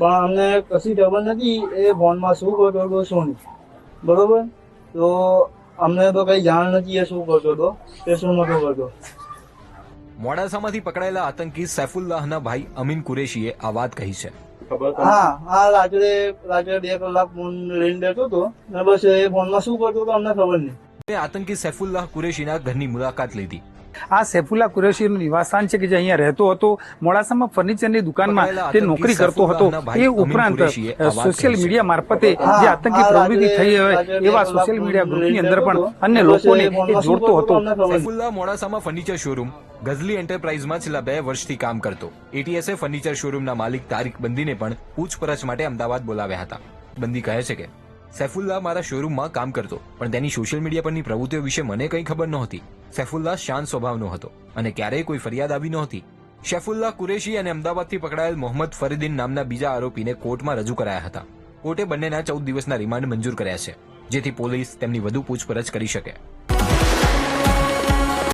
પણ અમને કશી ખબર નથી એ ફોનમાં શું કરતો હતો શું નહીં. બરોબર? તો અમને તો કઈ જાણ નથી એ શું કરતો હતો કે શું નતો કરતો. મોડાસામાંથી પકડાયેલા આતંકી સૈફુલ્લાહના ભાઈ અમીન કુરેશીએ આ વાત કહી છે. હા હા રાત્રે રાત્રે બે કલાક ફોન લઈને બેઠો હતો ને બસ એ ફોનમાં શું કરતો હતો અમને ખબર નહીં. આતંકી સૈફુલ્લાહ કુરેશીના ઘરની મુલાકાત લીધી. આ સૈફુલ્લા કુરેશીનું નિવાસસ્થાન છે કે જે અહીંયા રહેતો હતો. મોડાસામાં ફર્નિચરની દુકાનમાં તે નોકરી કરતો હતો. એ ઉપરાંત સોશિયલ મીડિયા મારફતે જે આતંકી પ્રવૃત્તિ થઈ હોય એવા સોશિયલ મીડિયા ગ્રુપની અંદર પણ અન્ય લોકોને એ જોડતો હતો. સૈફુલ્લાહ મોડાસામાં ફર્નિચર શોરૂમ ગઝલી એન્ટરપ્રાઇઝમાં છેલ્લા બે વર્ષથી કામ કરતો. એટીએસએ ફર્નિચર શોરૂમના માલિક તારીક બંદીને પણ પૂછપરછ માટે અમદાવાદ બોલાવ્યા હતા. બંદી કહે છે કે સૈફુલ્લાહ મારા શોરૂમમાં કામ કરતો પણ તેની સોશિયલ મીડિયા પરની પ્રવૃત્તિઓ વિશે મને કંઈ ખબર નહોતી. સૈફુલ્લાહ શાંત સ્વભાવનો હતો અને ક્યારેય કોઈ ફરિયાદ આવી નહોતી. શેફુલ્લા કુરેશી અને અમદાવાદથી પકડાયેલ મોહમ્મદ ફરીદીન નામના બીજા આરોપીને કોર્ટમાં રજૂ કરાયા હતા. કોર્ટે બંનેના ચૌદ દિવસના રિમાન્ડ મંજૂર કર્યા છે, જેથી પોલીસ તેમની વધુ પૂછપરછ કરી શકે.